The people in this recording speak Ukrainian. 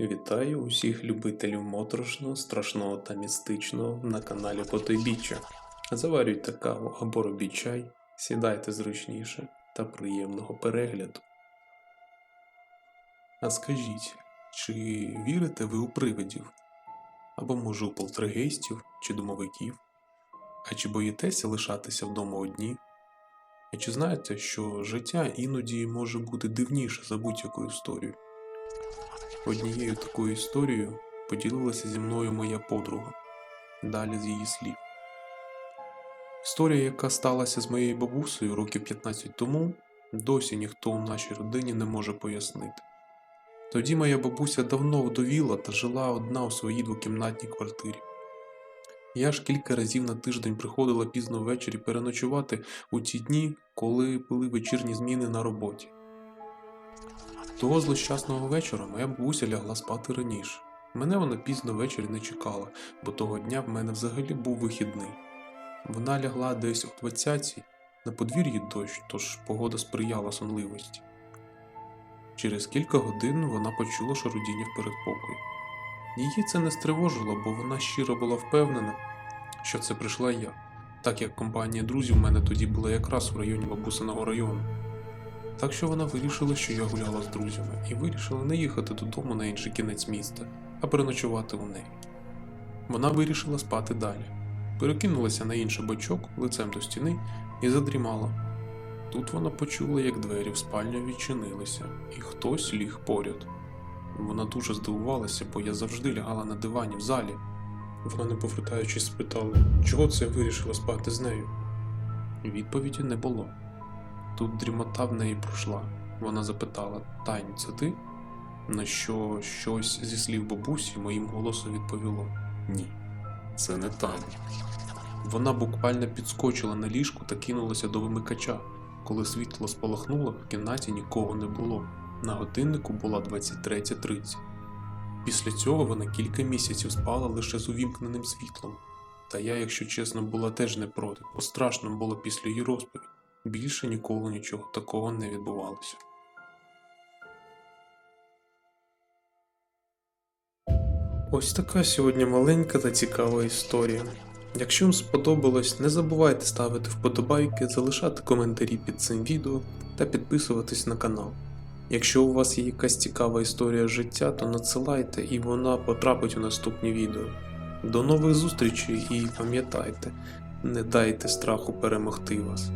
Вітаю усіх любителів моторошного, страшного та містичного на каналі Потойбіччя. Заварюйте каву або робіть чай, сідайте зручніше та приємного перегляду. А скажіть, чи вірите ви у привидів? Або може у полтергейстів чи домовиків? А чи боїтеся лишатися вдома одні? А чи знаєте, що життя іноді може бути дивніше за будь-яку історію? Однією такою історією поділилася зі мною моя подруга. Далі з її слів. Історія, яка сталася з моєю бабусею років 15 тому, досі ніхто у нашій родині не може пояснити. Тоді моя бабуся давно вдовіла та жила одна у своїй двокімнатній квартирі. Я ж кілька разів на тиждень приходила пізно ввечері переночувати у ті дні, коли були вечірні зміни на роботі. Того злощасного вечора моя бабуся лягла спати раніше. Мене вона пізно ввечері не чекала, бо того дня в мене взагалі був вихідний. Вона лягла десь о 20-й, на подвір'ї дощ, тож погода сприяла сонливості. Через кілька годин вона почула шарудіння в передпокої. Її це не стривожило, бо вона щиро була впевнена, що це прийшла я, так як компанія друзів в мене тоді була якраз в районі бабусиного району. Так що вона вирішила, що я гуляла з друзями, і вирішила не їхати додому на інший кінець міста, а переночувати у неї. Вона вирішила спати далі, перекинулася на інший бочок лицем до стіни і задрімала. Тут вона почула, як двері в спальню відчинилися, і хтось ліг поряд. Вона дуже здивувалася, бо я завжди лягала на дивані в залі. Вона, не повертаючись, спитала, чого це я вирішила спати з нею. Відповіді не було. Тут дрімота в неї пройшла. Вона запитала: Тань, це ти? На що щось зі слів бабусі моїм голосом відповіло: Ні, це не Таня. Вона буквально підскочила на ліжку та кинулася до вимикача. Коли світло спалахнуло, в кімнаті нікого не було. На годиннику була 23.30. Після цього вона кілька місяців спала лише з увімкненим світлом. Та я, якщо чесно, була теж не проти, бо страшно було після її розповіді. Більше ніколи нічого такого не відбувалося. Ось така сьогодні маленька та цікава історія. Якщо вам сподобалось, не забувайте ставити вподобайки, залишати коментарі під цим відео та підписуватись на канал. Якщо у вас є якась цікава історія життя, то надсилайте і вона потрапить у наступні відео. До нових зустрічей і пам'ятайте, не дайте страху перемогти вас.